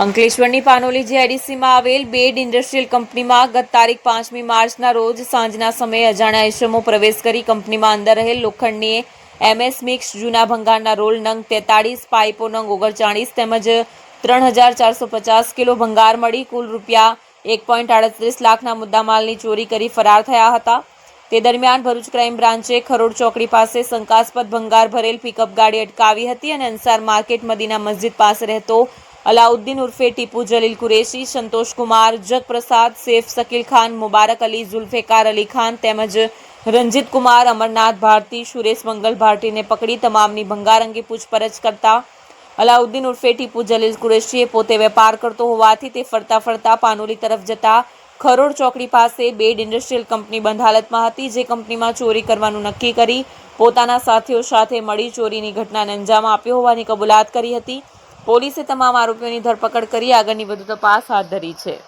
અંકલેશ્વરની પાનોલી જીઆઈડીસીમાં આવેલ bed industrial કંપનીમાં ગત તારીખ પાંચમી માર્ચના રોજ સાંજના સમયે અજાણ્યા ઇસમો પ્રવેશ કરી કંપનીમાં અંદર રહેલ લોખંડની એમએસ મિક્સ જૂના ભંગારના રોલ નંગ તેતાળીસ, પાઇપો નંગ ઓગણચાળીસ તેમજ ત્રણ હજાર ચારસો પચાસ કિલો ભંગાર મળી કુલ રૂપિયા એક પોઈન્ટ આડત્રીસ લાખના મુદ્દામાલની ચોરી કરી ફરાર થયા હતા. તે દરમિયાન ભરૂચ ક્રાઇમ બ્રાન્ચે ખરોડ ચોકડી પાસે શંકાસ્પદ ભંગાર ભરેલ પિકઅપ ગાડી અટકાવી હતી અને અંસાર માર્કેટ મદીના મસ્જિદ પાસે રહેતો અલાઉદ્દીન ઉર્ફે ટીપુ જલીલ કુરેશી, સંતોષ કુમાર, જગપ્રસાદ, સેફ શકીલ ખાન, મુબારક અલી, ઝુલ્ફેકાર અલી ખાન તેમજ રંજીત કુમાર, અમરનાથ ભારતી, સુરેશ મંગલ ભારતીને પકડી તમામની ભંગાર અંગે પૂછપરછ કરતા અલાઉદ્દીન ઉર્ફે ટીપુ જલીલ કુરેશીએ પોતે વેપાર કરતો હોવાથી તે ફરતા ફરતા પાનોલી તરફ જતા ખરોડ ચોકડી પાસે બેડ ઇન્ડસ્ટ્રીયલ કંપની બંધ હાલતમાં હતી, જે કંપનીમાં ચોરી કરવાનું નક્કી કરી પોતાના સાથીઓ સાથે મળી ચોરીની ઘટનાને અંજામ આપ્યો હોવાની કબૂલાત કરી હતી. પોલીસે તમામ આરોપીઓની ધરપકડ કરી આગળની વધુ તપાસ હાથ ધરી છે.